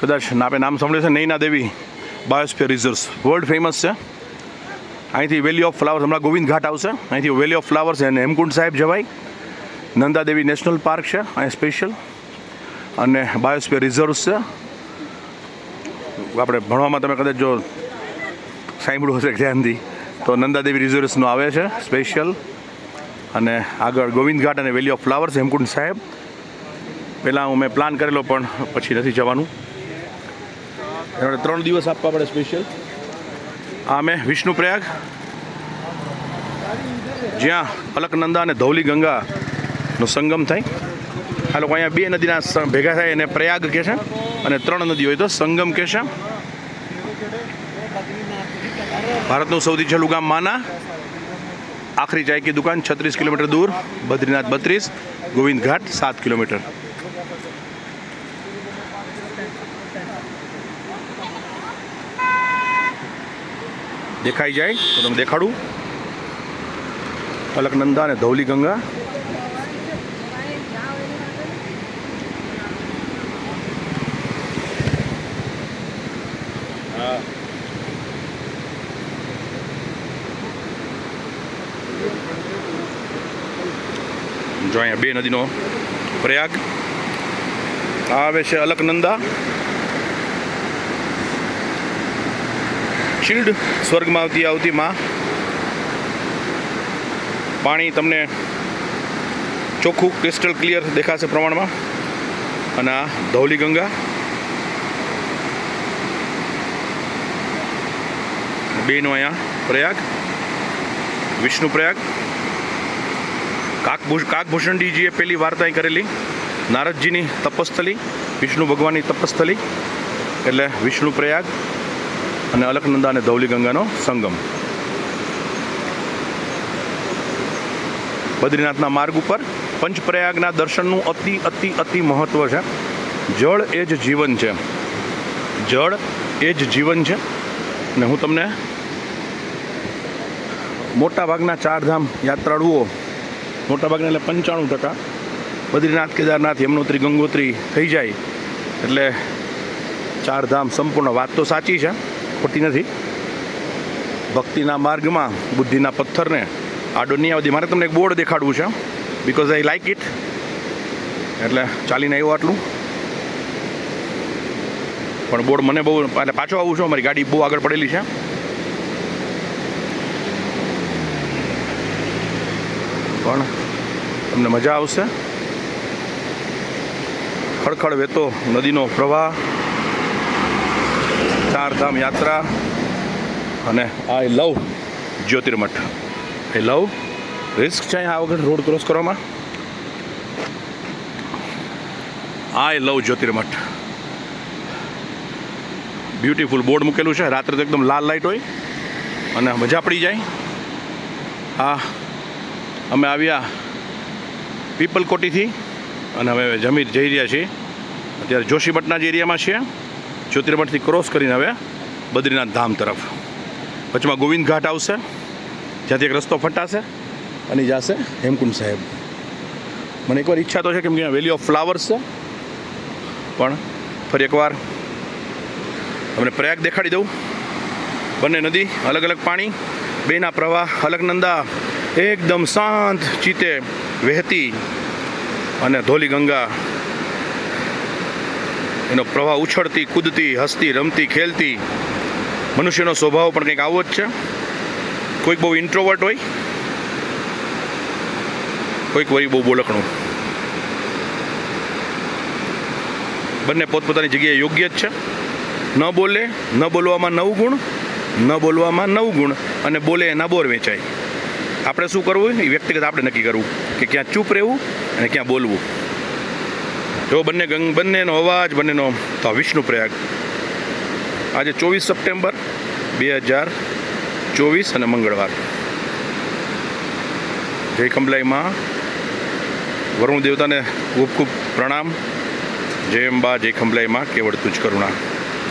કદાચ આપે નામ સાંભળ્યું છે, Naina Devi biosphere reserves world famous છે. અહીંથી વેલી ઓફ ફ્લાવર્સ હમણાં ગોવિંદ ઘાટ આવશે. અહીંથી વેલી ઓફ ફ્લાવર્સ અને હેમકુંડ સાહેબ જવાય. નંદાદેવી નેશનલ પાર્ક છે અહીં સ્પેશિયલ અને બાયોસ્ફિયર રિઝર્વ્સ છે. આપણે ભણવામાં તમે કદાચ જો સાંભળ્યું હશે ધ્યાનથી, તો નંદાદેવી રિઝર્વ્સનું આવે છે સ્પેશિયલ અને આગળ ગોવિંદ ઘાટ અને વેલી ઓફ ફ્લાવર્સ હેમકુંડ સાહેબ. પહેલાં હું મેં પ્લાન કરેલો, પણ પછી નથી જવાનું. એના ત્રણ દિવસ આપવા પડે સ્પેશિયલ આ મેં વિષ્ણુપ્રયાગ, જ્યાં અલકનંદા અને ધૌલી ગંગાનો સંગમ થાય. આ લોકો અહીંયા બે નદીના ભેગા થાય એને પ્રયાગ કહે છે અને ત્રણ નદી હોય તો સંગમ કહે છે. ભારતનું સૌથી છેલ્લું ગામ માના. આખરી ચાયકી દુકાન છત્રીસ કિલોમીટર દૂર, બદ્રીનાથ બત્રીસ ગોવિંદ ઘાટ સાત કિલોમીટર. દેખાઈ જાય તો તમે દેખાડું. અલકનંદા અને ધૌલી ગંગા. જો અહીંયા બે નદીનો પ્રયાગ. આવે છે અલકનંદા. શિલ્ડ સ્વર્ગમાં આવતી આવતી માં પાણી તમને ચોખ્ખું ક્રિસ્ટલ ક્લિયર દેખાશે પ્રમાણમાં. અને આ ધૌલી ગંગા. બેનો અહીંયા પ્રયાગ. વિષ્ણુ પ્રયાગ. કાકભૂ કાકભૂષણજીએ પહેલી વાર્તા કરેલી. નારદજીની તપસ્થલી, વિષ્ણુ ભગવાનની તપસ્થલી. એટલે વિષ્ણુ પ્રયાગ. અને અલકનંદા અને ધૌલી ગંગાનો સંગમ. બદ્રીનાથના માર્ગ ઉપર પંચપ્રયાગના દર્શનનું અતિ અતિ અતિ મહત્વ છે. જળ એ જ જીવન છે. જળ એ જ જીવન છે. અને હું તમને મોટાભાગના ચારધામ યાત્રાળુઓ, મોટાભાગના એટલે પંચાણું ટકા બદ્રીનાથ, કેદારનાથ, યમનોત્રી, ગંગોત્રી થઈ જાય. એટલે ચારધામ સંપૂર્ણ વાત તો સાચી છે. ખોટી નથી. ભક્તિના માર્ગમાં, બુદ્ધિના પથ્થરને આડો નહીં આવતી મારે તમને એક બોર્ડ દેખાડવું છે બિકોઝ આઈ લાઇક ઇટ એટલે ચાલીને આવ્યો આટલું. પણ બોર્ડ મને બહુ, એટલે પાછો આવું છું, મારી ગાડી બહુ આગળ પડેલી છે. પણ તમને મજા આવશે. ખડખડ વહેતો નદીનો પ્રવાહ ચારધામ યાત્રા અને I love Jyotirmath. I love risk છે આ વખત રોડ ક્રોસ કરવામાં? I love Jyotirmath. Beautiful board મૂકેલું છે. રાત્રે તો એકદમ લાલ લાઇટ હોય. અને મજા પડી જાય. આ અમે આવ્યા પીપલકોટીથી અને હવે જમીર જઈ રહ્યા છીએ. અત્યારે જોશીમઠના જ એરિયામાં છીએ. જ્યોતિર્મઠથી ક્રોસ કરીને હવે બદ્રીનાથ ધામ તરફ. વચમાં ગોવિંદ ઘાટ આવશે. જ્યાંથી એક રસ્તો ફટાશે અને જશે હેમકુંડ સાહેબ. મને એકવાર ઈચ્છા તો છે કેમ કે વેલી ઓફ ફ્લાવર્સ છે. પણ ફરી એકવાર તમને પ્રયાગ દેખાડી દઉં. બંને નદી અલગ અલગ પાણી, બેના પ્રવાહ અલગનંદા એકદમ શાંત ચીતે વહેતી અને ધોલી ગંગા એનો પ્રવાહ ઉછળતી, કૂદતી, હસતી, રમતી, ખેલતી. મનુષ્યનો સ્વભાવ પણ કંઈક આવો જ છે. કોઈક બહુ ઇન્ટ્રોવર્ટ હોય, કોઈક વળી બહુ બોલકણું. બંને પોતપોતાની જગ્યાએ યોગ્ય જ છે. ન બોલે, ન બોલવામાં નવ ગુણ, ન બોલવામાં નવ ગુણ, અને બોલે એના બોર વેચાય. આપણે શું કરવું? એ વ્યક્તિગત આપણે નક્કી કરવું કે ક્યાં ચૂપ રહેવું અને ક્યાં બોલવું. જો બંને ગંગ, બંનેનો અવાજ, બંનેનો તો વિષ્ણુ પ્રયાગ. આજે ચોવીસ સપ્ટેમ્બર બે હજાર ચોવીસ અને મંગળવાર. જય કમલાઈમાં વરુણ દેવતાને ખૂબ ખૂબ પ્રણામ. જય અંબા, જય ખંભલાઈમાં કેવળ તુજ કરુણા.